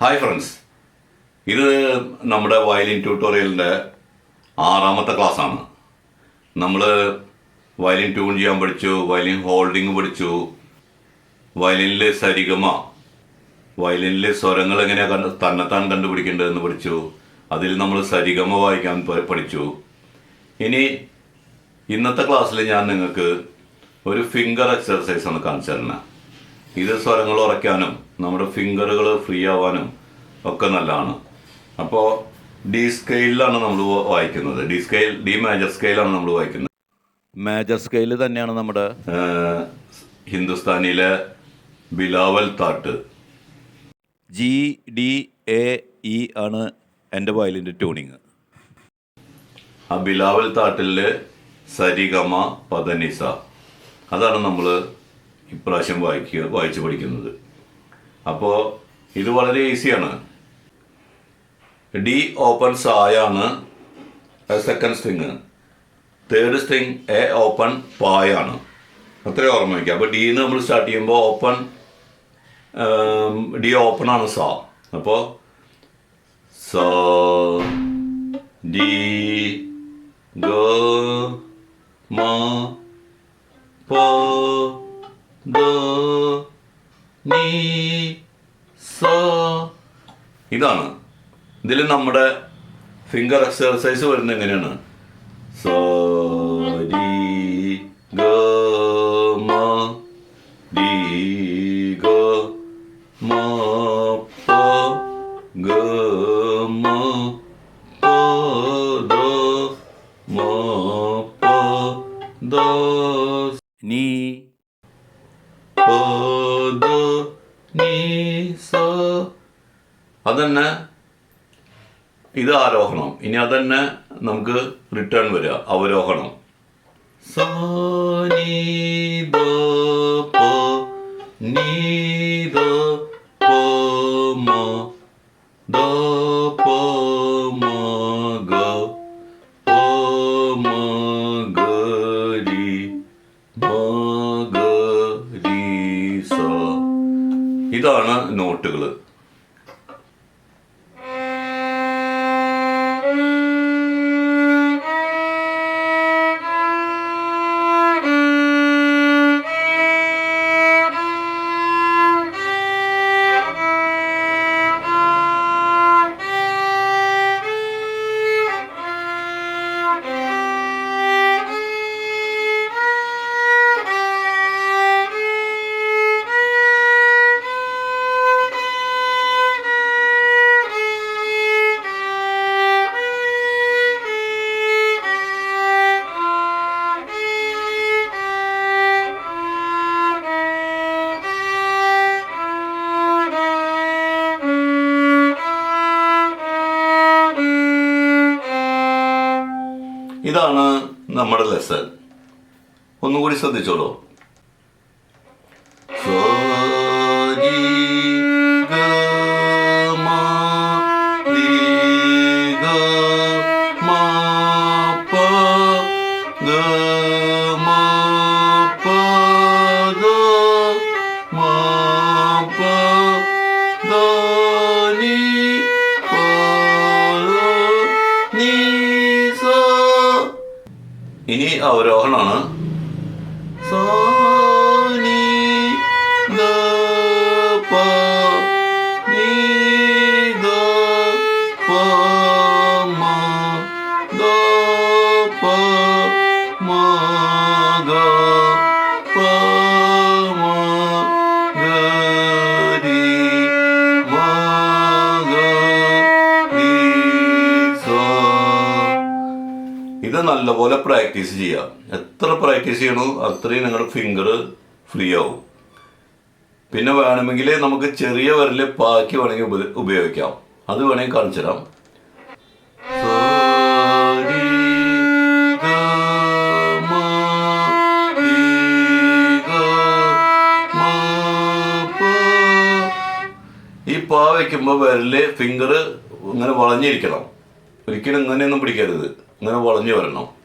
Hi friends ഇത് നമ്മുടെ violin ട്യൂട്ടോറിയലിന്റെ ആറാമത്തെ ക്ലാസ്സാണ്. നമ്മൾ വയലിൻ ട്യൂൺ ചെയ്യാൻ പഠിച്ചു വയലിൻ ഹോൾഡിങ് പഠിച്ചു. വയലിനിലെ സരിഗമ വയലിനിലെ സ്വരങ്ങൾ എങ്ങനെയാണ് കണ്ട് തന്നെത്താൻ കണ്ടുപിടിക്കേണ്ടതെന്ന് പഠിച്ചു. അതിൽ നമ്മൾ സരിഗമ വായിക്കാൻ പഠിച്ചു. ഇനി ഇന്നത്തെ ക്ലാസ്സിൽ ഞാൻ നിങ്ങൾക്ക് ഒരു ഫിംഗർ എക്സർസൈസ് ഒന്ന് കാണിച്ചു തരുന്നത് ഇത് സ്വരങ്ങൾ ഉറയ്ക്കാനും നമ്മുടെ ഫിംഗറുകൾ ഫ്രീ ആവാനും ഒക്കെ നല്ലതാണ്. അപ്പോൾ ഡി സ്കെയിലാണ് നമ്മൾ വായിക്കുന്നത്. ഡി സ്കെയിൽ ഡി മേജർ സ്കെയിലാണ് നമ്മൾ വായിക്കുന്നത്. മേജർ സ്കെയിൽ തന്നെയാണ് നമ്മുടെ ഹിന്ദുസ്ഥാനിയിലെ Bilawal thaat. G D A E ആണ് എന്റെ വയലിന്റെ ട്യൂണിങ് ആ ബിലാവൽ താട്ടിൽ സരിഗമ പദനിസ. അതാണ് നമ്മൾ ഇപ്രാവശ്യം വായിക്കുക വായിച്ചു പഠിക്കുന്നത്. അപ്പോൾ ഇത് വളരെ ഈസിയാണ്. D open സായാണ് second string third string A open പായാണ്. അത്രയും ഓർമ്മ വയ്ക്കുക. അപ്പോൾ ഡിന്ന് നമ്മൾ സ്റ്റാർട്ട് ചെയ്യുമ്പോൾ ഓപ്പൺ ഡി ഓപ്പൺ ആണ് സ. അപ്പോൾ സ ഡി ഗ മ ഇതാണ്. ഇതിൽ നമ്മുടെ ഫിംഗർ എക്സർസൈസ് വരുന്നത് എങ്ങനെയാണ്? സോ ഡി ഗ മ ഡി ഗ മ പ ഗ മ മ പ നീ അതന്നെ ഇത് ആരോഹണം. ഇനി അതന്നെ നമുക്ക് റിട്ടേൺ വരിക. അവരോഹണം. ദ സ. ഇതാണ് നോട്ടുകൾ ഇതാണ് നമ്മുടെ ലെസൺ ഒന്നുകൂടി ശ്രദ്ധിച്ചോളൂ. സ, ഇനി അവരോഹണമാണ് സ, നല്ലപോലെ പ്രാക്ടീസ് ചെയ്യാം. എത്ര പ്രാക്ടീസ് ചെയ്യണോ അത്രയും നിങ്ങളുടെ ഫിംഗർ ഫ്രീ ആവും. പിന്നെ വേണമെങ്കിൽ നമുക്ക് ചെറിയ വിരൽ പാക്കി വേണമെങ്കിൽ ഉപയോഗിക്കാം. അത് വേണമെങ്കിൽ കാണിച്ചു തരാം. ഈ പാ വയ്ക്കുമ്പോൾ വിരൽ ഫിംഗർ ഇങ്ങനെ വളഞ്ഞിരിക്കണം. ഒരിക്കലും ഇങ്ങനെയൊന്നും പിടിക്കരുത്. ഇങ്ങനെ വളഞ്ഞു വരണം.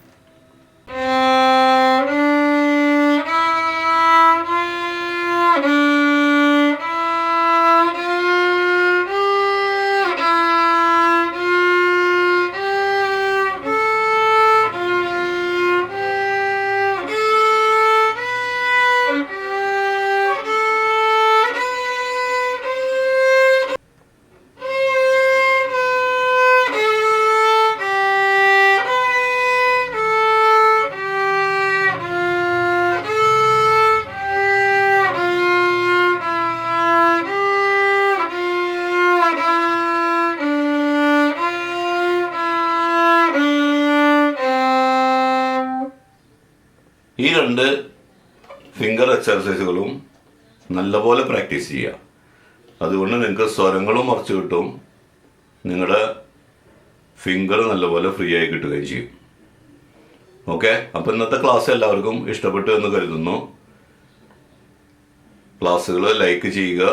ഈ രണ്ട് ഫിംഗർ എക്സർസൈസുകളും നല്ലപോലെ പ്രാക്ടീസ് ചെയ്യുക അതുകൊണ്ട് നിങ്ങൾക്ക് സ്വരങ്ങളും മറച്ചു കിട്ടും. നിങ്ങളുടെ ഫിംഗർ നല്ലപോലെ ഫ്രീ ആയി കിട്ടുകയും ചെയ്യും. ഓക്കെ അപ്പോൾ ഇന്നത്തെ ക്ലാസ് എല്ലാവർക്കും ഇഷ്ടപ്പെട്ടു എന്ന് കരുതുന്നു. ക്ലാസ്സുകൾ ലൈക്ക് ചെയ്യുക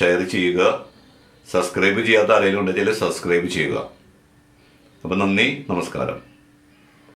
ഷെയർ ചെയ്യുക സബ്സ്ക്രൈബ് ചെയ്യാത്ത ആരെങ്കിലും ഉണ്ടെങ്കിൽ സബ്സ്ക്രൈബ് ചെയ്യുക. അപ്പം നന്ദി നമസ്കാരം.